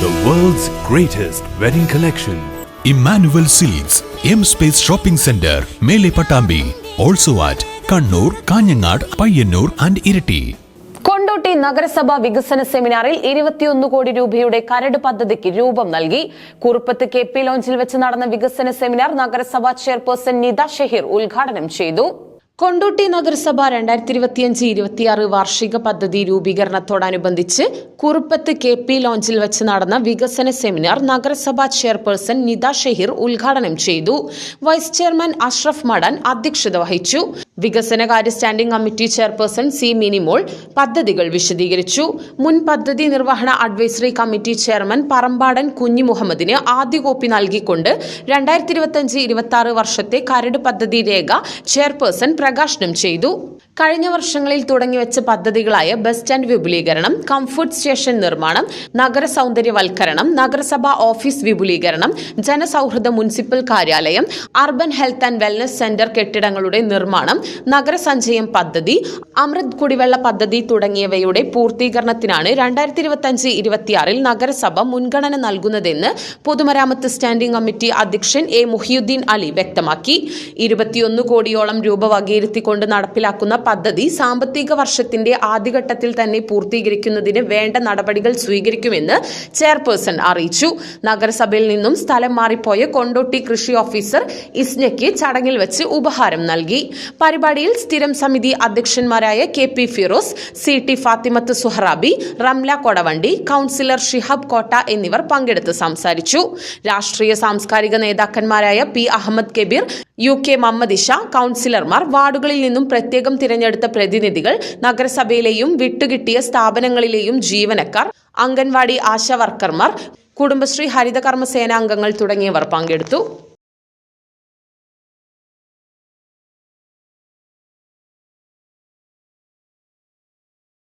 The world's greatest wedding collection. Immanuel Silks M space shopping centre Mele Pattambi also at Kannur Kanhangad Payyanur and Iritty Kondotty നഗരസഭ വികസന സെമിനാറിൽ ഇരുപത്തിയൊന്ന് കോടി രൂപയുടെ കരട് പദ്ധതിക്ക് രൂപം നൽകി. കുറുപ്പത്ത് കെ പി ലോഞ്ചിൽ വെച്ച് നടന്ന വികസന സെമിനാർ നഗരസഭാ ചെയർപേഴ്സൺ നിത ഷഹീർ ഉദ്ഘാടനം ചെയ്തു. കൊണ്ടോട്ടി നഗരസഭ രണ്ടായിരത്തി ഇരുപത്തിയഞ്ച് ഇരുപത്തിയാറ് വാർഷിക പദ്ധതി രൂപീകരണത്തോടനുബന്ധിച്ച് കുറുപ്പത്ത് കെ പി ലോഞ്ചിൽ വെച്ച് നടന്ന വികസന സെമിനാർ നഗരസഭാ ചെയർപേഴ്സൺ നിത ഷഹീർ ഉദ്ഘാടനം ചെയ്തു. വൈസ് ചെയർമാൻ അഷ്റഫ് മടൻ അധ്യക്ഷത വഹിച്ചു. വികസനകാര്യ standing committee chairperson C Minimol പദ്ധതികൾ വിശദീകരിച്ചു. മുൻ പദ്ധതി നിർവഹണ അഡ്വൈസറി കമ്മിറ്റി ചെയർമാൻ പറമ്പാടൻ കുഞ്ഞി മുഹമ്മദിന് ആദ്യ കോപ്പി നൽകിക്കൊണ്ട് രണ്ടായിരത്തി ഇരുപത്തിയഞ്ച് ഇരുപത്തി വർഷത്തെ കരട് പദ്ധതി രേഖ ചെയർപേഴ്സൺ പ്രകാശനം ചെയ്തു. കഴിഞ്ഞ വർഷങ്ങളിൽ തുടങ്ങിവെച്ച പദ്ധതികളായ ബസ് സ്റ്റാൻഡ് വിപുലീകരണം കംഫർട്ട് സ്റ്റേഷൻ നിർമ്മാണം നഗര സൗന്ദര്യവൽക്കരണം നഗരസഭാ ഓഫീസ് വിപുലീകരണം ജനസൗഹൃദ മുനിസിപ്പൽ കാര്യാലയം urban health and wellness centre കെട്ടിടങ്ങളുടെ നിർമ്മാണം നഗരസഞ്ചയം പദ്ധതി അമൃത് കുടിവെള്ള പദ്ധതി തുടങ്ങിയവയുടെ പൂർത്തീകരണത്തിനാണ് രണ്ടായിരത്തി ഇരുപത്തിയഞ്ച് ഇരുപത്തിയാറിൽ നഗരസഭ മുൻഗണന നൽകുന്നതെന്ന് പൊതുമരാമത്ത് സ്റ്റാൻഡിംഗ് കമ്മിറ്റി അധ്യക്ഷൻ എ മുഹിയുദ്ദീൻ അലി വ്യക്തമാക്കി. ഇരുപത്തിയൊന്ന് കോടിയോളം രൂപ വകയിരുത്തിക്കൊണ്ട് നടപ്പിലാക്കുന്ന പദ്ധതി സാമ്പത്തിക വർഷത്തിന്റെ ആദ്യഘട്ടത്തിൽ തന്നെ പൂർത്തീകരിക്കുന്നതിന് വേണ്ട നടപടികൾ സ്വീകരിക്കുമെന്ന് ചെയർപേഴ്സൺ അറിയിച്ചു. നഗരസഭയിൽ നിന്നും സ്ഥലം മാറിപ്പോയ കൊണ്ടോട്ടി കൃഷി ഓഫീസർ ഇസ്നയ്ക്ക് ചടങ്ങിൽ വെച്ച് ഉപഹാരം നൽകി. പരിപാടിയിൽ സ്ഥിരം സമിതി അധ്യക്ഷന്മാരായ K P Firoz C T Fathimath Suharabi Ramla Kodavandi councillor Shihab Kotta എന്നിവർ പങ്കെടുത്ത് സംസാരിച്ചു. രാഷ്ട്രീയ സാംസ്കാരിക നേതാക്കന്മാരായ P Ahammed Kabeer U K Mammadisha കൗൺസിലർമാർ വാർഡുകളിൽ നിന്നും പ്രത്യേകം തിരഞ്ഞെടുത്ത പ്രതിനിധികൾ നഗരസഭയിലെയും വിട്ടുകിട്ടിയ സ്ഥാപനങ്ങളിലെയും ജീവനക്കാർ അംഗൻവാടി ആശാവർക്കർമാർ കുടുംബശ്രീ ഹരിതകർമ്മ സേനാംഗങ്ങൾ തുടങ്ങിയവർ പങ്കെടുത്തു.